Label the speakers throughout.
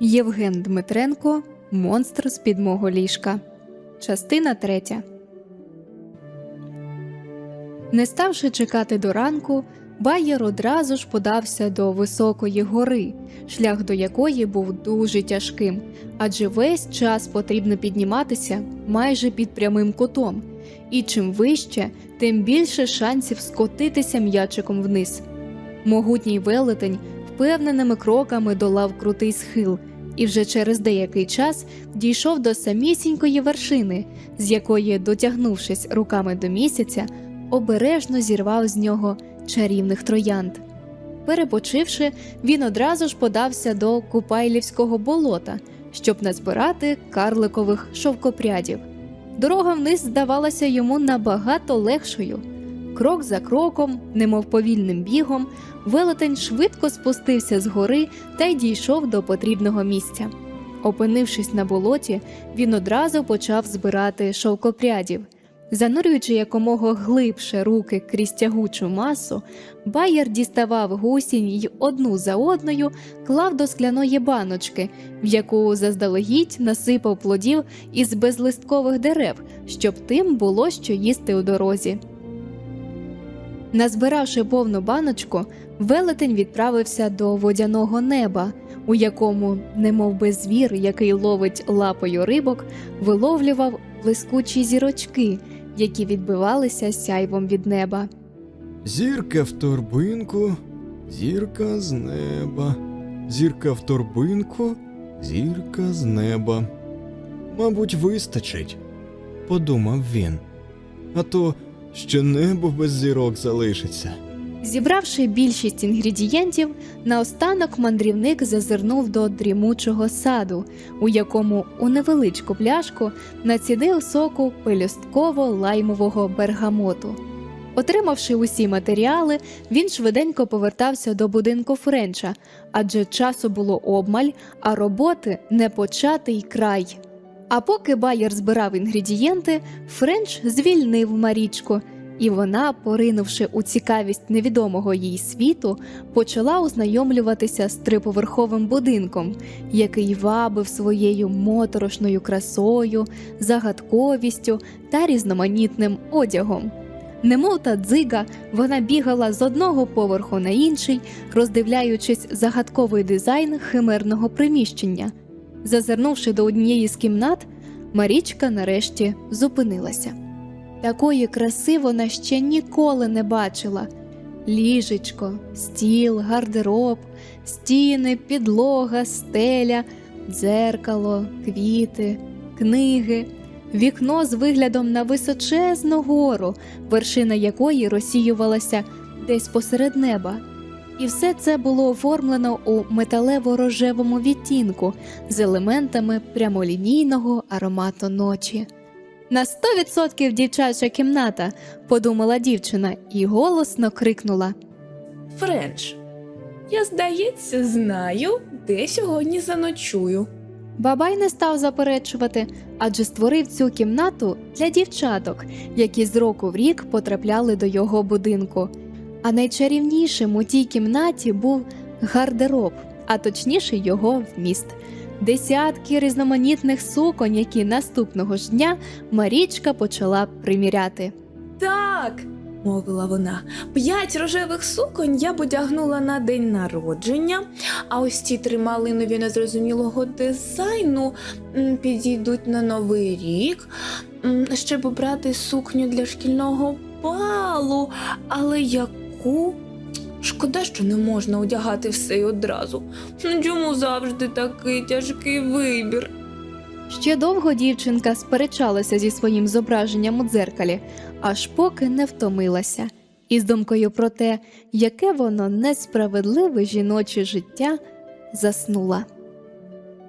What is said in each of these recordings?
Speaker 1: Євген Дмитренко Монстр з під мого ліжка. Частина третя. Не ставши чекати до ранку, Байєр одразу ж подався до високої гори, шлях до якої був дуже тяжким, адже весь час потрібно підніматися майже під прямим кутом, і чим вище, тим більше шансів скотитися м'ячиком вниз. Могутній велетень впевненими кроками долав крутий схил, і вже через деякий час дійшов до самісінької вершини, з якої, дотягнувшись руками до місяця, обережно зірвав з нього чарівних троянд. Перепочивши, він одразу ж подався до Купайлівського болота, щоб назбирати карликових шовкопрядів. Дорога вниз здавалася йому набагато легшою. Крок за кроком, немов повільним бігом, велетень швидко спустився з гори та й дійшов до потрібного місця. Опинившись на болоті, він одразу почав збирати шовкопрядів. Занурюючи якомога глибше руки крізь тягучу масу, Байер діставав гусінь й одну за одною клав до скляної баночки, в яку заздалегідь насипав плодів із безлисткових дерев, щоб тим було що їсти у дорозі. Назбиравши повну баночку, велетень відправився до водяного неба, у якому, немов би звір, який ловить лапою рибок, виловлював блискучі зірочки, які відбивалися сяйвом від неба.
Speaker 2: Зірка в торбинку, зірка з неба, зірка в торбинку, зірка з неба. Мабуть, вистачить, подумав він. А то ще небо без зірок залишиться.
Speaker 1: Зібравши більшість інгредієнтів, наостанок мандрівник зазирнув до дрімучого саду, у якому у невеличку пляшку націдив соку пелюстково-лаймового бергамоту. Отримавши усі матеріали, він швиденько повертався до будинку Френча, адже часу було обмаль, а роботи непочатий край. А поки Байер збирав інгредієнти, Френч звільнив Марічку, і вона, поринувши у цікавість невідомого їй світу, почала ознайомлюватися з триповерховим будинком, який вабив своєю моторошною красою, загадковістю та різноманітним одягом. Немов та дзига, вона бігала з одного поверху на інший, роздивляючись загадковий дизайн химерного приміщення. Зазирнувши до однієї з кімнат, Марічка нарешті зупинилася. Такої краси вона ще ніколи не бачила. Ліжечко, стіл, гардероб, стіни, підлога, стеля, дзеркало, квіти, книги, вікно з виглядом на височезну гору, вершина якої розсіювалася десь посеред неба. І все це було оформлено у металево-рожевому відтінку з елементами прямолінійного аромату ночі. На 100% дівчача кімната, подумала дівчина і голосно крикнула.
Speaker 3: Френч, я, здається, знаю, де сьогодні заночую.
Speaker 1: Бабай не став заперечувати, адже створив цю кімнату для дівчаток, які з року в рік потрапляли до його будинку. А найчарівнішим у тій кімнаті був гардероб, а точніше його вміст. Десятки різноманітних суконь, які наступного ж дня Марічка почала приміряти.
Speaker 3: Так, мовила вона, п'ять рожевих суконь я б одягнула на день народження, а ось ці три малинові незрозумілого дизайну підійдуть на новий рік. М, Ще б брати сукню для шкільного балу, але яку? Шкода, що не можна одягати все й одразу. Ну, Чому завжди такий тяжкий вибір?
Speaker 1: Ще довго дівчинка сперечалася зі своїм зображенням у дзеркалі, аж поки не втомилася, і з думкою про те, яке воно несправедливе жіноче життя, заснула.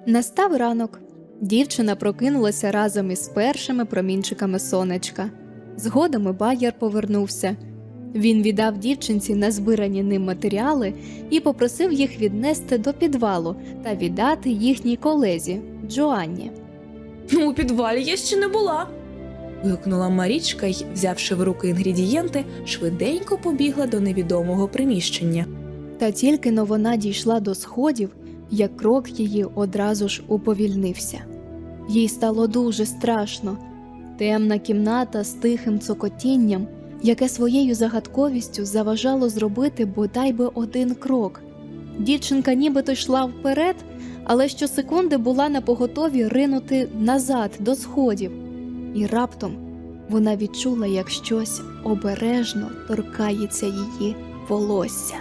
Speaker 1: Настав ранок. Дівчина прокинулася разом із першими промінчиками сонечка. Згодом і Байер повернувся. Він віддав дівчинці назбирані ним матеріали і попросив їх віднести до підвалу та віддати їхній колезі Джоанні.
Speaker 3: Ну, у підвалі я ще не була. вигукнула Марічка й, взявши в руки інгредієнти, швиденько побігла до невідомого приміщення.
Speaker 1: Та тільки но вона дійшла до сходів, як крок її одразу ж уповільнився. Їй стало дуже страшно. Темна кімната з тихим цокотінням, яке своєю загадковістю заважало зробити бодай би один крок. Дівчинка нібито йшла вперед, але щосекунди була на поготові ринути назад до сходів, і раптом вона відчула, як щось обережно торкається її волосся.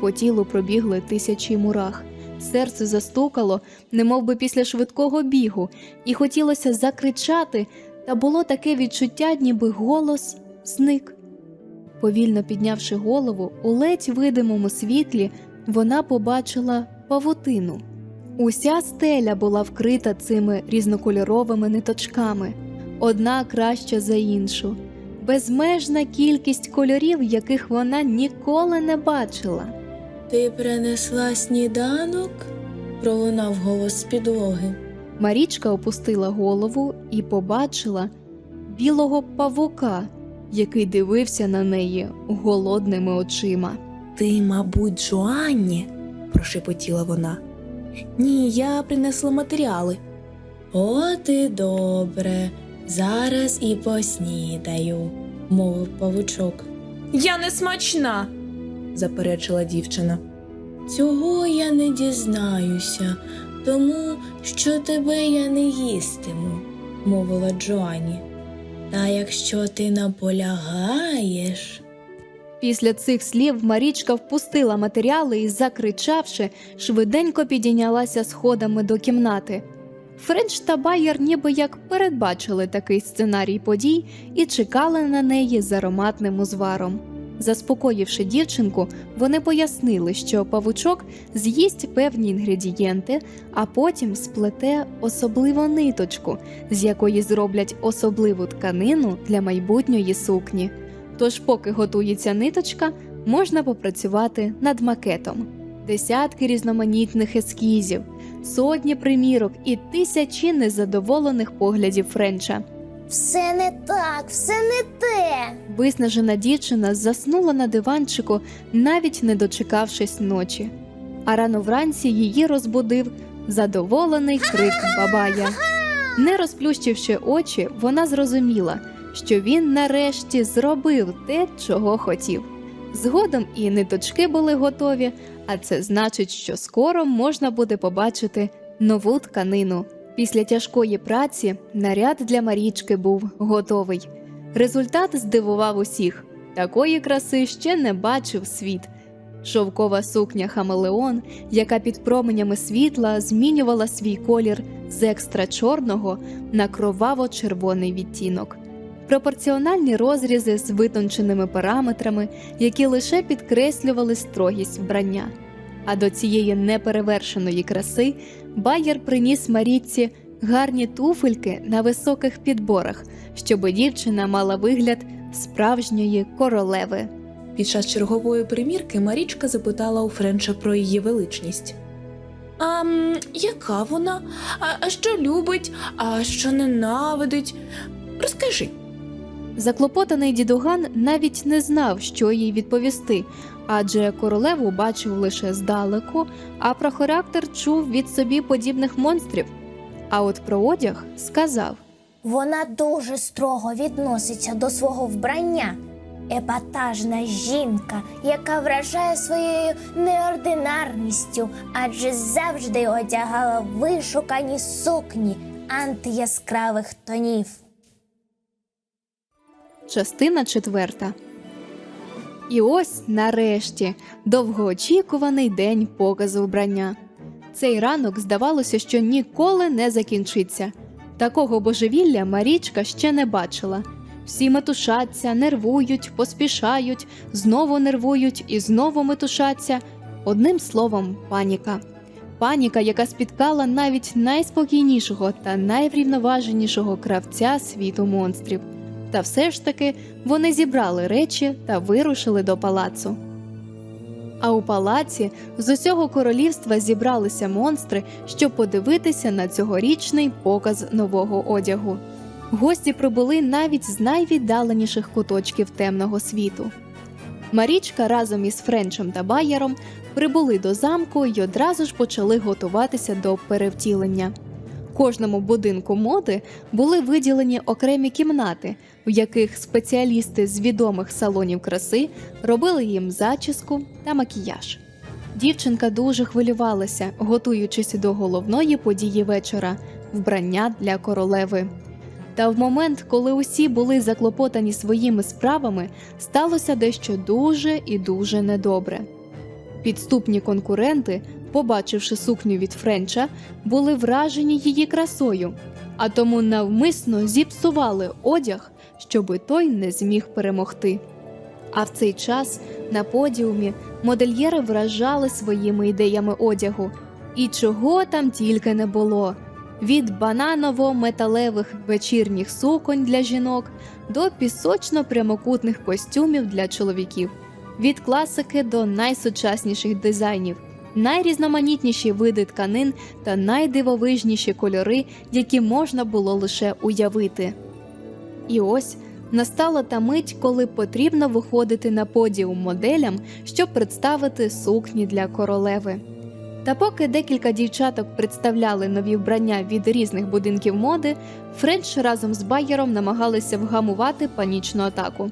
Speaker 1: По тілу пробігли тисячі мурах, серце застукало, немов би після швидкого бігу, і хотілося закричати, та було таке відчуття, ніби голос зник. Повільно піднявши голову, у ледь видимому світлі вона побачила павутину. Уся стеля була вкрита цими різнокольоровими ниточками, одна краща за іншу, безмежна кількість кольорів, яких вона ніколи не бачила.
Speaker 4: Ти принесла сніданок? пролунав голос з підлоги.
Speaker 1: Марічка опустила голову і побачила білого павука, який дивився на неї голодними очима.
Speaker 3: Ти, мабуть, Джоанні, прошепотіла вона. Ні, я принесла матеріали.
Speaker 4: От і добре, зараз і поснідаю, мовив павучок.
Speaker 3: Я не смачна, заперечила дівчина.
Speaker 4: Цього я не дізнаюся, тому що тебе я не їстиму, мовила Джоанні. Та якщо ти наполягаєш.
Speaker 1: Після цих слів Марічка впустила матеріали і, закричавши, швиденько підійнялася сходами до кімнати. Френч та Байер ніби як передбачили такий сценарій подій і чекали на неї з ароматним узваром. Заспокоївши дівчинку, вони пояснили, що павучок з'їсть певні інгредієнти, а потім сплете особливу ниточку, з якої зроблять особливу тканину для майбутньої сукні. Тож, поки готується ниточка, можна попрацювати над макетом. Десятки різноманітних ескізів, сотні примірок і тисячі незадоволених поглядів Френча.
Speaker 5: Все не так, все не те.
Speaker 1: Виснажена дівчина заснула на диванчику, навіть не дочекавшись ночі. А рано вранці її розбудив задоволений крик бабая. Не розплющивши очі, вона зрозуміла, що він нарешті зробив те, чого хотів. Згодом і ниточки були готові, а це значить, що скоро можна буде побачити нову тканину. Після тяжкої праці наряд для Марічки був готовий. Результат здивував усіх. Такої краси ще не бачив світ. Шовкова сукня Хамелеон, яка під променями світла змінювала свій колір з екстра чорного на кроваво-червоний відтінок. Пропорціональні розрізи з витонченими параметрами, які лише підкреслювали строгість вбрання. А до цієї неперевершеної краси Байер приніс Марічці гарні туфельки на високих підборах, щоб дівчина мала вигляд справжньої королеви.
Speaker 3: Під час чергової примірки Марічка запитала у Френча про її величність. А яка вона? А що любить, а що ненавидить? Розкажи.
Speaker 1: Заклопотаний дідуган навіть не знав, що їй відповісти, адже королеву бачив лише здалеку, а про характер чув від собі подібних монстрів. А от про одяг сказав.
Speaker 5: Вона дуже строго відноситься до свого вбрання. Епатажна жінка, яка вражає своєю неординарністю, адже завжди одягала вишукані сукні антияскравих тонів.
Speaker 1: Частина четверта. І ось нарешті довгоочікуваний день показу вбрання. Цей ранок здавалося, що ніколи не закінчиться. Такого божевілля Марічка ще не бачила. Всі метушаться, нервують, поспішають, знову нервують і знову метушаться. Одним словом, паніка. Паніка, яка спіткала навіть найспокійнішого та найврівноваженішого кравця світу монстрів. Та все ж таки вони зібрали речі та вирушили до палацу. А у палаці з усього королівства зібралися монстри, щоб подивитися на цьогорічний показ нового одягу. Гості прибули навіть з найвіддаленіших куточків темного світу. Марічка разом із Френчем та Байером прибули до замку і одразу ж почали готуватися до перевтілення. Кожному будинку моди були виділені окремі кімнати, в яких спеціалісти з відомих салонів краси робили їм зачіску та макіяж. Дівчинка дуже хвилювалася, готуючись до головної події вечора вбрання для королеви. Та в момент, коли усі були заклопотані своїми справами, сталося дещо дуже і дуже недобре. Підступні конкуренти, побачивши сукню від Френча, були вражені її красою, а тому навмисно зіпсували одяг, щоби той не зміг перемогти. А в цей час на подіумі модельєри вражали своїми ідеями одягу, і чого там тільки не було. Від бананово-металевих вечірніх суконь для жінок до пісочно-прямокутних костюмів для чоловіків, від класики до найсучасніших дизайнів, найрізноманітніші види тканин та найдивовижніші кольори, які можна було лише уявити. І ось настала та мить, коли потрібно виходити на подіум моделям, щоб представити сукні для королеви. Та поки декілька дівчаток представляли нові вбрання від різних будинків моди, Френч разом з Байером намагалися вгамувати панічну атаку.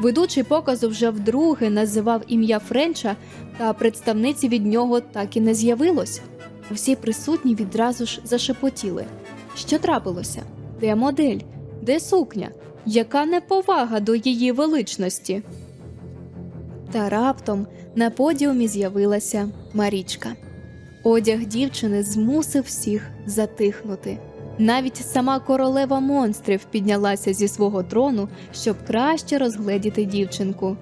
Speaker 1: Ведучий показу вже вдруге називав ім'я Френча, та представниці від нього так і не з'явилось. Усі присутні відразу ж зашепотіли. Що трапилося? Де модель? Де сукня? Яка неповага до її величності? Та раптом на подіумі з'явилася Марічка. Одяг дівчини змусив всіх затихнути. Навіть сама королева монстрів піднялася зі свого трону, щоб краще розгледіти дівчинку.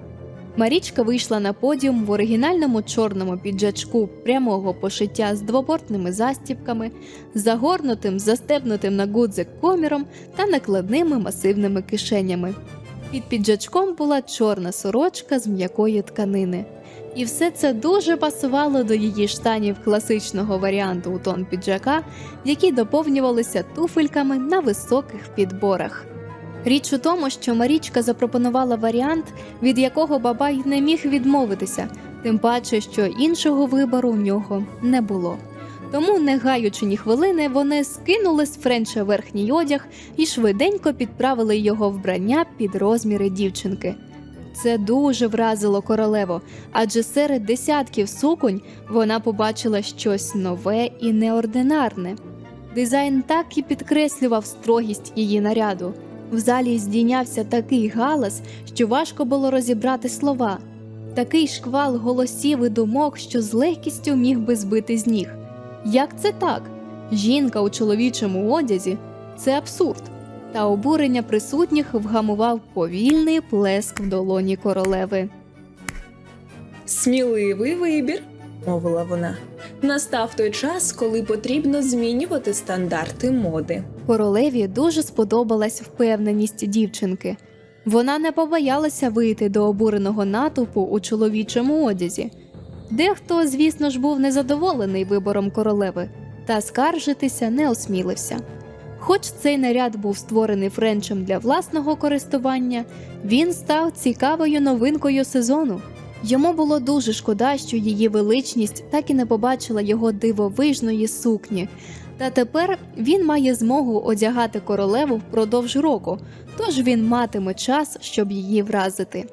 Speaker 1: Марічка вийшла на подіум в оригінальному чорному піджачку прямого пошиття з двобортними застібками, загорнутим, застебнутим на гудзик коміром та накладними масивними кишенями. Під піджачком була чорна сорочка з м'якої тканини. І все це дуже пасувало до її штанів класичного варіанту у тон піджака, які доповнювалися туфельками на високих підборах. Річ у тому, що Марічка запропонувала варіант, від якого бабай не міг відмовитися, тим паче, що іншого вибору в нього не було. Тому, не гаючи ні хвилини, вони скинули з Френча верхній одяг і швиденько підправили його вбрання під розміри дівчинки. Це дуже вразило королеву, адже серед десятків суконь вона побачила щось нове і неординарне. Дизайн так і підкреслював строгість її наряду. В залі здійнявся такий галас, що важко було розібрати слова, такий шквал голосів і думок, що з легкістю міг би збити з ніг. Як це так? Жінка у чоловічому одязі це абсурд. Та обурення присутніх вгамував повільний плеск в долоні королеви.
Speaker 3: Сміливий вибір, мовила вона. Настав той час, коли потрібно змінювати стандарти моди.
Speaker 1: Королеві дуже сподобалась впевненість дівчинки. Вона не побоялася вийти до обуреного натовпу у чоловічому одязі. Дехто, звісно ж, був незадоволений вибором королеви, та скаржитися не осмілився. Хоч цей наряд був створений Френчем для власного користування, він став цікавою новинкою сезону. Йому було дуже шкода, що її величність так і не побачила його дивовижної сукні. Та тепер він має змогу одягати королеву впродовж року, тож він матиме час, щоб її вразити.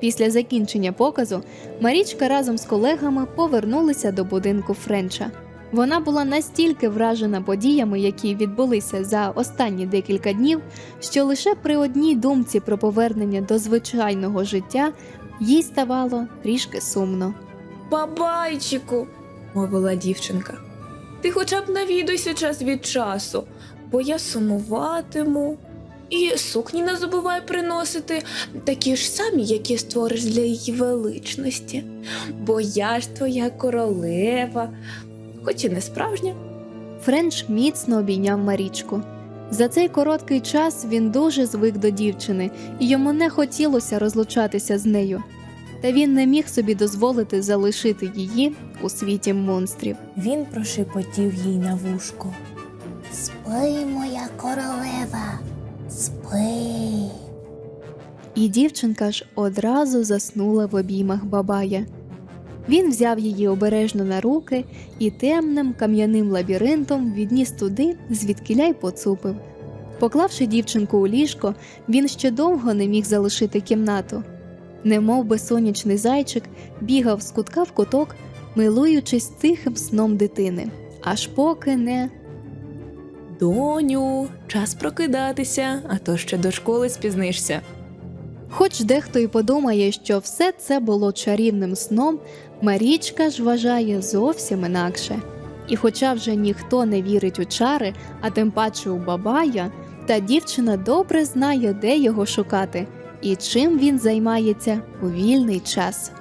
Speaker 1: Після закінчення показу Марічка разом з колегами повернулися до будинку Френча. Вона була настільки вражена подіями, які відбулися за останні декілька днів, що лише при одній думці про повернення до звичайного життя їй ставало трішки сумно.
Speaker 3: Бабайчику, мовила дівчинка. Ти хоча б навідуйся час від часу, бо я сумуватиму. І сукні не забувай приносити, такі ж самі, які створиш для її величності. Бо я ж твоя королева, хоч і не справжня.
Speaker 1: Френч міцно обійняв Марічку. За цей короткий час він дуже звик до дівчини, і йому не хотілося розлучатися з нею. Та він не міг собі дозволити залишити її у світі монстрів.
Speaker 5: Він прошепотів їй на вушко. Спи, моя королева, спи.
Speaker 1: і дівчинка ж одразу заснула в обіймах бабая. Він взяв її обережно на руки і темним кам'яним лабіринтом відніс туди, звідкиля й поцупив. Поклавши дівчинку у ліжко, він ще довго не міг залишити кімнату. Немов би сонячний зайчик бігав з кутка в куток, милуючись тихим сном дитини, аж поки не.
Speaker 3: Доню, час прокидатися, а то ще до школи спізнишся.
Speaker 1: Хоч дехто й подумає, що все це було чарівним сном, Марічка ж вважає зовсім інакше. І хоча вже ніхто не вірить у чари, а тим паче у бабая, та дівчина добре знає, де його шукати і чим він займається у вільний час.